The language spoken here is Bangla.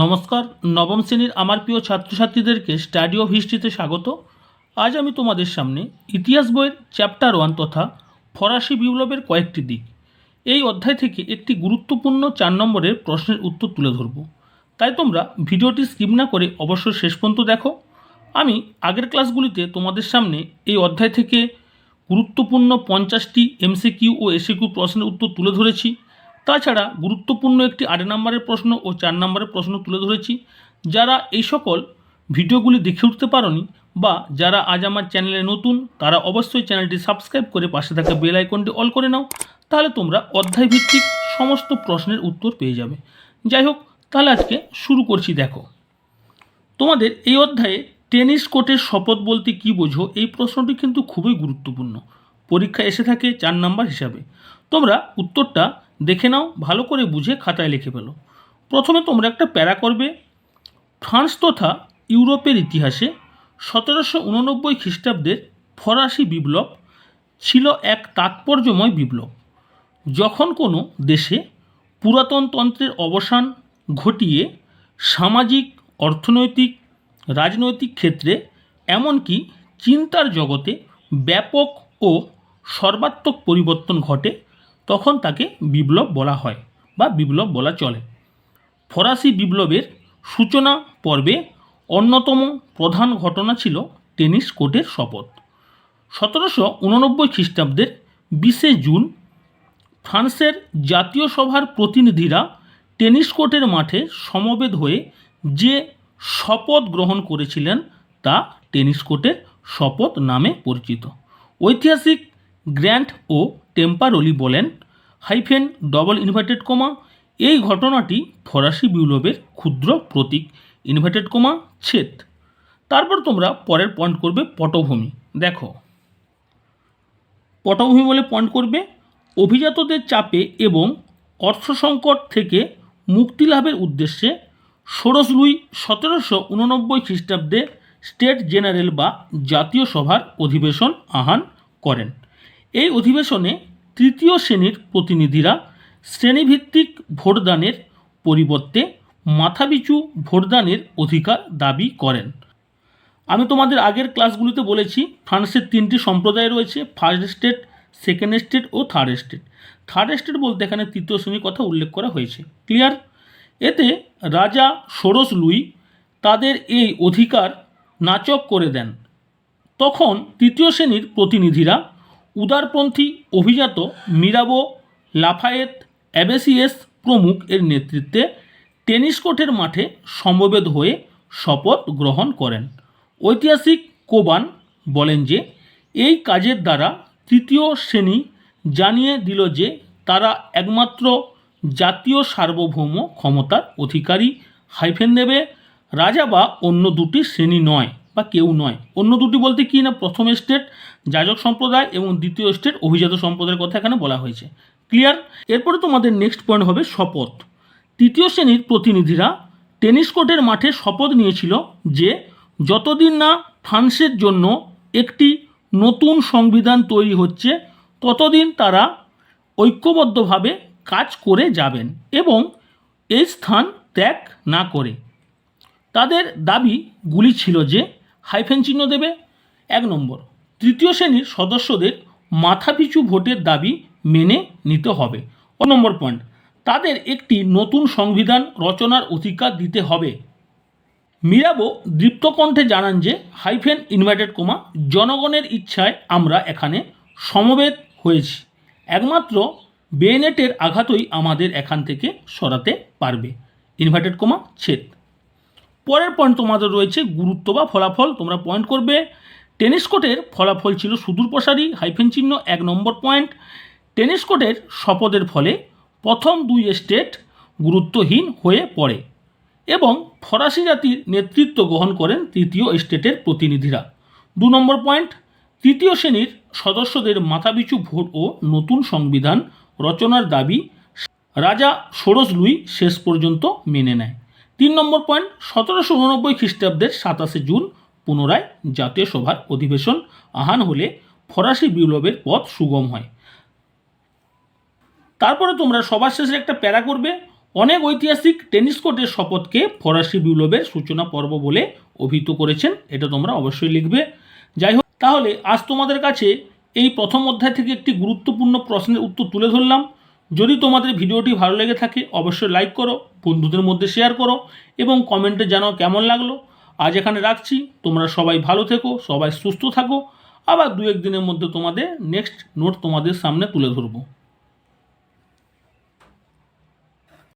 নমস্কার, নবম শ্রেণির আমার প্রিয় ছাত্রছাত্রীদেরকে স্টাডি অফ হিস্ট্রিতে স্বাগত। আজ আমি তোমাদের সামনে ইতিহাস বইয়ের চ্যাপ্টার ওয়ান তথা ফরাসি বিপ্লবের কয়েকটি দিক। এই অধ্যায় থেকে একটি গুরুত্বপূর্ণ চার নম্বরের প্রশ্নের উত্তর তুলে ধরব। তাই তোমরা ভিডিওটি স্কিপ না করে অবশ্যই শেষ পর্যন্ত দেখো। আমি আগের ক্লাসগুলিতে তোমাদের সামনে এই অধ্যায় থেকে গুরুত্বপূর্ণ পঞ্চাশটি এমসিকিউ ও এসিকিউ প্রশ্নের উত্তর তুলে ধরেছি। তাছাড়া গুরুত্বপূর্ণ একটি আট নম্বরের প্রশ্ন ও চার নম্বরের প্রশ্ন তুলে ধরেছি। যারা এই সকল ভিডিওগুলি দেখে উঠতে পারোনি বা যারা আজ আমার চ্যানেলে নতুন, তারা অবশ্যই চ্যানেলটি সাবস্ক্রাইব করে পাশে থাকা বেল আইকনটি অল করে নাও, তাহলে তোমরা অধ্যায় ভিত্তিক সমস্ত প্রশ্নের উত্তর পেয়ে যাবে। যাই হোক, তাহলে আজকে শুরু করছি, দেখো। তোমাদের এই অধ্যায়ে টেনিস কোর্টের শপথ বলতে কী বোঝো, এই প্রশ্নটি কিন্তু খুবই গুরুত্বপূর্ণ। পরীক্ষা এসে থাকে চার নাম্বার হিসাবে। তোমরা উত্তরটা দেখে নাও, ভালো করে বুঝে খাতায় লিখে ফেলো। প্রথমে তোমরা একটা প্যারা করবে। ফ্রান্স তথা ইউরোপের ইতিহাসে সতেরোশো উননব্বই খ্রিস্টাব্দের ফরাসি বিপ্লব ছিল এক তাৎপর্যময় বিপ্লব। যখন কোনো দেশে পুরাতন তন্ত্রের অবসান ঘটিয়ে সামাজিক, অর্থনৈতিক, রাজনৈতিক ক্ষেত্রে, এমনকি চিন্তার জগতে ব্যাপক ও সর্বাত্মক পরিবর্তন ঘটে তখন তাকে বিপ্লব বলা হয় বা বিপ্লব বলা চলে। ফরাসি বিপ্লবের সূচনা পর্বে অন্যতম প্রধান ঘটনা ছিল টেনিস কোর্টের শপথ। সতেরোশো উননব্বই খ্রিস্টাব্দের বিশে জুন ফ্রান্সের জাতীয় সভার প্রতিনিধিরা টেনিস কোর্টের মাঠে সমবেত হয়ে যে শপথ গ্রহণ করেছিলেন তা টেনিস কোর্টের শপথ নামে পরিচিত। ঐতিহাসিক গ্র্যান্ট ও টেম্পারলি বলেন হাইফেন ডবল ইনভার্টেড কমা। এই ঘটনাটি ফরাসি বিপ্লবের ক্ষুদ্র প্রতীক, ইনভার্টেড কমা, ছেদ। তারপর তোমরা পরের পয়েন্ট করবে পটভূমি। দেখো। পটভূমি বলে পয়েন্ট করবে অভিজাতদের চাপে এবং অর্থ সংকট থেকে মুক্তি লাভের উদ্দেশ্যে ষোড়শ লুই সতেরোশো উননব্বই খ্রিস্টাব্দে স্টেট জেনারেল বা জাতীয় সভার অধিবেশন আহ্বান করেন। এই অধিবেশনে তৃতীয় শ্রেণির প্রতিনিধিরা শ্রেণীভিত্তিক ভোটদানের পরিবর্তে মাথাপিছু ভোটদানের অধিকার দাবি করেন। আমি তোমাদের আগের ক্লাসগুলিতে বলেছি, ফ্রান্সের তিনটি সম্প্রদায় রয়েছে ফার্স্ট স্টেট সেকেন্ড স্টেট ও থার্ড স্টেট থার্ড স্টেট বলতে এখানে তৃতীয় শ্রেণির কথা উল্লেখ করা হয়েছে। ক্লিয়ার এতে রাজা ষোড়শ লুই তাদের এই অধিকার নাচক করে দেন। তখন তৃতীয় শ্রেণির প্রতিনিধিরা উদারপন্থী অভিজাত মিরাবো লাফায়েত অ্যাবেসিয়েস প্রমুখ এর নেতৃত্বে টেনিস কোর্টের মাঠে সমবেত হয়ে শপথ গ্রহণ করেন। ঐতিহাসিক কোবান বলেন যে, এই কাজের দ্বারা তৃতীয় শ্রেণি জানিয়ে দিল যে, তারা একমাত্র জাতীয় সার্বভৌম ক্ষমতার অধিকারী হাইফেন দেবে। রাজা বা অন্য দুটি শ্রেণি নয়। বা কেউ নয়। অন্য দুটি বলতে কি না? প্রথম স্টেট, যাজক সম্প্রদায় এবং দ্বিতীয় স্টেট, অভিজাত সম্প্রদায়ের কথা এখানে বলা হয়েছে। ক্লিয়ার এরপরে তোমাদের নেক্সট পয়েন্ট হবে শপথ। তৃতীয় শ্রেণির প্রতিনিধিরা টেনিস কোর্টের মাঠে শপথ নিয়েছিল যে, যতদিন না ফ্রান্সের জন্য একটি নতুন সংবিধান তৈরি হচ্ছে, ততদিন তারা ঐক্যবদ্ধভাবে কাজ করে যাবেন এবং এই স্থান ত্যাগ না করে। তাদের দাবিগুলি ছিল যে হাইফেন চিহ্ন দেবে? এক নম্বর, তৃতীয় শ্রেণির সদস্যদের মাথাপিছু ভোটের দাবি মেনে নিতে হবে। ও নম্বর পয়েন্ট, তাদের একটি নতুন সংবিধান রচনার অধিকার দিতে হবে। মিরাবো দীপ্তকণ্ঠে জানান যে, হাইফেন ইনভার্টেড কোমা, জনগণের ইচ্ছায় আমরা এখানে সমবেত হয়েছি। একমাত্র বেনেটের আঘাতই আমাদের এখান থেকে সরাতে পারবে। ইনভার্টেড কোমা, ছেদ। পরের পয়েন্ট তোমাদের রয়েছে গুরুত্ব বা ফলাফল। তোমরা পয়েন্ট করবে। টেনিস কোর্টের ফলাফল ছিল সুদূর প্রসারী হাইফেন চিহ্ন, এক নম্বর পয়েন্ট টেনিস কোর্টের শপথের ফলে প্রথম দুই স্টেট গুরুত্বহীন হয়ে পড়ে এবং ফরাসি জাতির নেতৃত্ব গ্রহণ করেন তৃতীয় স্টেটের প্রতিনিধিরা। দু নম্বর পয়েন্ট তৃতীয় শ্রেণির সদস্যদের মাথাপিছু ভোট ও নতুন সংবিধান রচনার দাবি রাজা ষোড়শ লুই শেষ পর্যন্ত মেনে নেয়। তিন নম্বর পয়েন্ট, সতেরোশো উননব্বই খ্রিস্টাব্দের সাতাশে জুন, পুনরায় জাতীয় সভার অধিবেশন। আহান হলে ফরাসি বিপ্লবের পথ সুগম হয়। তারপরে তোমরা সবার শেষে একটা প্যারা করবে। অনেক ঐতিহাসিক টেনিস কোর্টের শপথকে ফরাসি বিপ্লবের সূচনা পর্ব বলে অভিহিত করেছেন। এটা তোমরা অবশ্যই লিখবে। যাই হোক, তাহলে আজ তোমাদের কাছে এই প্রথম অধ্যায় থেকে একটি গুরুত্বপূর্ণ প্রশ্নের উত্তর তুলে ধরলাম। যদি তোমাদের ভিডিওটি ভালো লেগে থাকে, অবশ্যই লাইক করো, বন্ধুদের মধ্যে শেয়ার করো, এবং কমেন্টে জানাও কেমন লাগল। আজ এখানে রাখছি। তোমরা সবাই ভালো থেকো, সবাই সুস্থ থাকো। আবার দু এক দিনের মধ্যে তোমাদের নেক্সট নোট তোমাদের সামনে তুলে ধরবো।